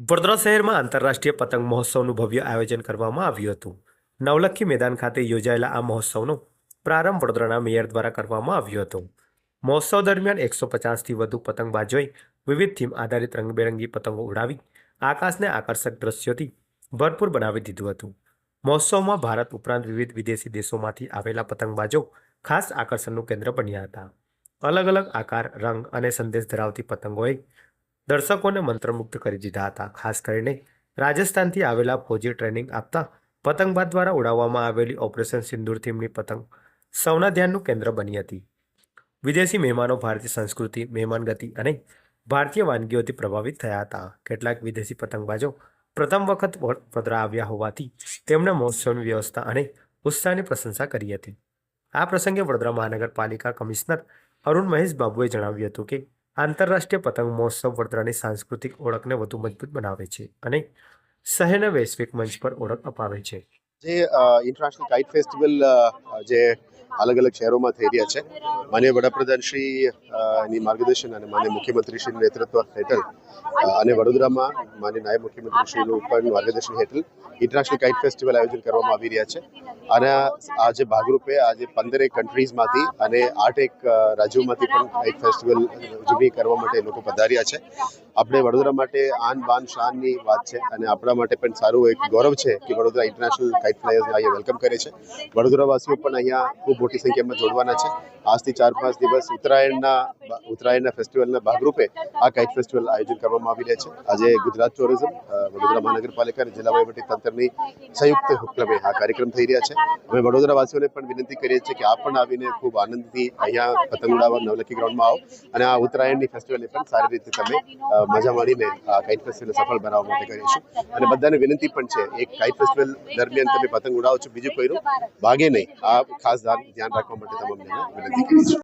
વડોદરા શહેરમાં આંતરરાષ્ટ્રીય પતંગ મહોત્સવનું ભવ્ય આયોજન કરવામાં આવ્યું હતું. નવલખી મેદાન ખાતે યોજાયેલા આ મહોત્સવનો પ્રારંભ વડોદરાના મેયર દ્વારા કરવામાં આવ્યો હતો. મહોત્સવ દરમિયાન એકસો પચાસથી વધુ પતંગબાજોએ વિવિધ થીમ આધારિત રંગબેરંગી પતંગો ઉડાવી આકાશને આકર્ષક દ્રશ્યોથી ભરપૂર બનાવી દીધું હતું. મહોત્સવમાં ભારત ઉપરાંત વિવિધ વિદેશી દેશોમાંથી આવેલા પતંગબાજો ખાસ આકર્ષણનું કેન્દ્ર બન્યા હતા. અલગ અલગ આકાર, રંગ અને સંદેશ ધરાવતી પતંગોએ દર્શકોને મંત્રમુગ્ધ કરી દીધા હતા. ખાસ કરીને રાજસ્થાનથી આવેલા ફૌજી ટ્રેનિંગ આપતા પતંગબાદ દ્વારા ઉડાવવામાં આવેલી ઓપરેશન સિંદૂર થીમની પતંગ સૌના ધ્યાનનું કેન્દ્ર બની હતી. વિદેશી મહેમાનો ભારતીય સંસ્કૃતિ મહેમાનગતિ અને ભારતીય વાનગીઓથી પ્રભાવિત થયા હતા. કેટલાક વિદેશી પતંગબાજો પ્રથમ વખત પદરા આવ્યા હોવાથી તેમણે મહોત્સવની વ્યવસ્થા અને ઉત્સાહની પ્રશંસા કરી હતી. આ પ્રસંગે વડોદરા મહાનગરપાલિકા કમિશનર અરુણ મહેશ બાબુએ જણાવ્યું હતું કે આંતરરાષ્ટ્રીય પતંગ મહોત્સવ વડોદરાની સાંસ્કૃતિક ઓળખને વધુ મજબૂત બનાવે છે અને શહેરને વૈશ્વિક મંચ પર ઓળખ અપાવે છે. જે ઇન્ટરનેશનલ કાઇટ ફેસ્ટિવલ જે અલગ અલગ શહેરોમાં થઈ રહ્યા છે માન્ય વડાપ્રધાન શ્રી ની માર્ગદર્શન અને માન્ય મુખ્યમંત્રી શ્રી નેતૃત્વ હેઠળ અને વડોદરામાં માન્ય નાયબ મુખ્યમંત્રી શ્રીનું પણ માર્ગદર્શન હેઠળ ઇન્ટરનેશનલ કાઇટ ફેસ્ટિવલ આયોજન કરવામાં આવી રહ્યા છે. અને આજે ભાગરૂપે આજે પંદરેક કન્ટ્રીઝમાંથી અને આઠેક એક રાજ્યોમાંથી પણ કાઇટ ફેસ્ટિવલ ઉજવણી કરવા માટે લોકો પધાર્યા છે. આપણે વડોદરા માટે આન બાન શાનની વાત છે અને આપણા માટે પણ સારું એક ગૌરવ છે કે વડોદરા ઇન્ટરનેશનલ કાઇટ ફ્લાયર્સ અહીંયા વેલકમ કરે છે. વડોદરાવાસીઓ પણ અહીંયા ખૂબ મોટી સંખ્યામાં જોડવાના છે. આજથી ચાર પાંચ દિવસ ઉત્તરાયણના ઉત્તરાયણના ફેસ્ટિવલના ભાગરૂપે આ કાઇટ ફેસ્ટિવલ આયોજન કરવામાં આવી રહ્યા છે. આજે ગુજરાત ટુરિઝમ વડોદરા મહાનગરપાલિકા અને જિલ્લા વહીવટી તંત્રની સંયુક્ત ઉપક્રમે આ કાર્યક્રમ થઈ રહ્યા છે. અમે વડોદરાવાસીઓને પણ વિનંતી કરીએ છીએ કે આપ પણ આવીને ખૂબ આનંદથી અહીંયા પતંગ ઉડાવવા નવલખી ગ્રાઉન્ડમાં આવો અને આ ઉત્તરાયણની ફેસ્ટિવલને પણ સારી રીતે તમે મજા માણીને આ કાઇટ ફેસ્ટિવલ સફળ બનાવવા માટે કરીશું અને બધાને વિનંતી પણ છે, એક કાઇટ ફેસ્ટિવલ દરમિયાન તમે પતંગ ઉડાવો છો, બીજું કોઈનું ભાગે નહીં. આ ખાસ ધ્યાન રાખવા માટે તમામને વિનંતી કરી છે